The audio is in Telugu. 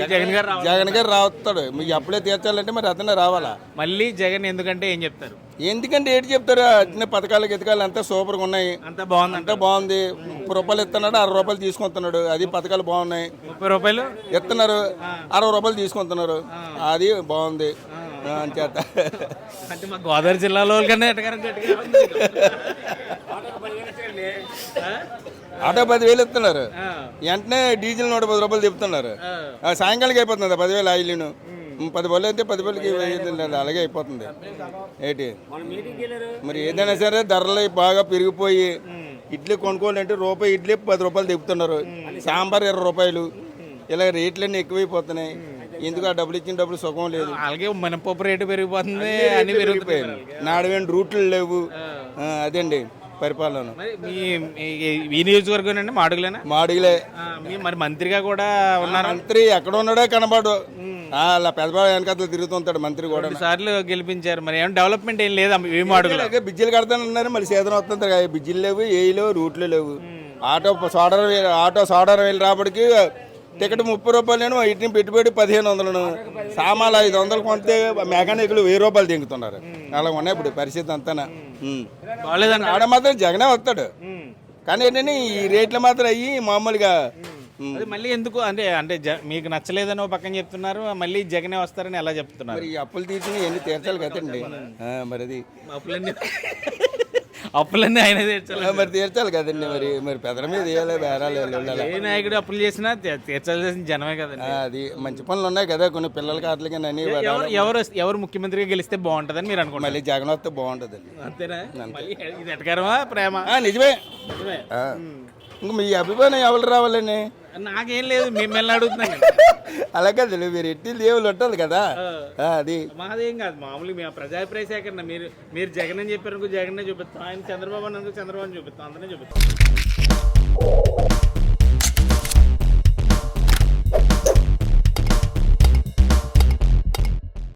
జగన్ గారు జగన్ గారు రావస్తాడు మీకు అప్పుడే తీర్చాలంటే మరి అతనే రావాలా? మళ్ళీ జగన్ ఎందుకంటే ఏం చెప్తారు? ఎందుకంటే ఏంటి చెప్తారు? అట్నే పథకాలు గితకాలు అంతా సూపర్గా ఉన్నాయి. అంత బాగుందంట అంతా బాగుంది. ముప్పై రూపాయలు ఇస్తున్నాడు అరవై రూపాయలు తీసుకుంటున్నాడు అది పథకాలు బాగున్నాయి. ముప్పై రూపాయలు? ఇస్తున్నారు అరవై రూపాయలు తీసుకుంటున్నారు అది బాగుంది. అంచేత అంటే మా గోదావరి జిల్లాలో కన్నా ఆటో పదివేలు ఇస్తున్నారు. వెంటనే డీజిల్ నూట పది రూపాయలు చెప్తున్నారు సాయంకాలం అయిపోతుంది పదివేలు ఆయిల్ను పది వేలు అయితే పది వేయలేదు, అలాగే అయిపోతుంది. ఏంటి? మరి ఏదైనా సరే ధరలు బాగా పెరిగిపోయి ఇడ్లీ కొనుక్కోవాలంటే రూపాయి ఇడ్లీ పది రూపాయలు తెప్పుతున్నారు. సాంబార్ ఇరవై రూపాయలు. ఇలా రేట్లన్నీ ఎక్కువైపోతున్నాయి. ఎందుకు ఆ డబ్బులు ఇచ్చిన డబ్బులు సుఖం లేదు? అలాగే మినపప్పు రేటు పెరిగిపోతుంది అన్ని పెరుగుతాయి నాడవేంటి రూట్లు లేవు. అదండి. పరిపాలన. మరి మీ మీ- ఈ నియోజకవర్గం అండి మాడుగులేనా? మాడిలే ఆ, మీ మరి మంత్రిగా కూడా ఉన్నారు. మంత్రి ఎక్కడ ఉన్నాడో కనబడు. ఆ, అలా పెద్దబాబు వెనకాల తిరుగుతుంటాడు మంత్రి కూడా. రెండు సార్లు గెలిపించారు. మరి ఏం డెవలప్మెంట్ ఏం లేదా ఈ మాడుగులో? అలాగే బిజ్జీలు కడతానన్నారు మరి సీజన్ వస్తుంది కదా బిజ్జీలు లేవు ఏ లేవు రూట్లు లేవు. ఆటో సోడార్ ఆటో సోడార్ వెళ్ళి రాబడికి టికెట్ ముప్పై రూపాయలు వీటిని పెట్టుబడి పదిహేను వందలను. సామాన్లు ఐదు వందలు కొంటే మెకానిక్లు వెయ్యి రూపాయలు దింగుతున్నారు అలా ఉన్నాయి ఇప్పుడు పరిస్థితి అంతా బాగాలేదండి. ఆడ మాత్రం జగనే వస్తాడు. కానీ ఏంటంటే ఈ రేట్లు మాత్రం అయ్యి మామూలుగా మళ్ళీ ఎందుకు? అంటే అంటే మీకు నచ్చలేదని ఒక పక్కన చెప్తున్నారు. మళ్ళీ జగనే వస్తారని ఎలా చెప్తున్నారు? ఈ అప్పులు తీర్చిన ఎన్ని తీర్చాలి కదండి. మరి అది. అప్పులన్నీ అప్పులన్నీ ఆయన తీర్చాలి. మరి తీర్చాలి కదండి మరి. మరి పెదల మీద వేయాలి బేరాలు వెళ్ళాలి ఏ నాయకుడు అప్పులు చేసినా తీ- తీర్చాల్సిన జనమే కదండి. అది మంచి పనులు ఉన్నాయి కదా కొన్ని పిల్లలకి ఆటలకి అన్ని ఎవరు ఎవరు ఎవరు ముఖ్యమంత్రిగా గెలిస్తే బాగుంటుందని మీరు అనుకుంటారు మళ్ళీ జగన్ వస్తే బాగుంటుంది అంతేనా? మళ్ళీ ఇది ఎటకారమా? ప్రేమ? నిజమే. నిజమే. ఆ. ఇంక మీ అభిమానం ఎవరు రావాలని నాకేం లేదు మిమ్మల్ని అడుగుతున్నాను అలా కదా మీరు ఎట్టి దేవుళ్ళు ఉంటుంది కదా. అది. మాదేం కాదు మామూలుగా మేము ప్రజాభిప్రాయ సేకరణ మీరు మీరు జగన్ అని చెప్పారు జగన్ చూపిస్తాం. ఆయన చంద్రబాబు అని చంద్రబాబు చూపిస్తాం అందరినీ చూపిస్తాం.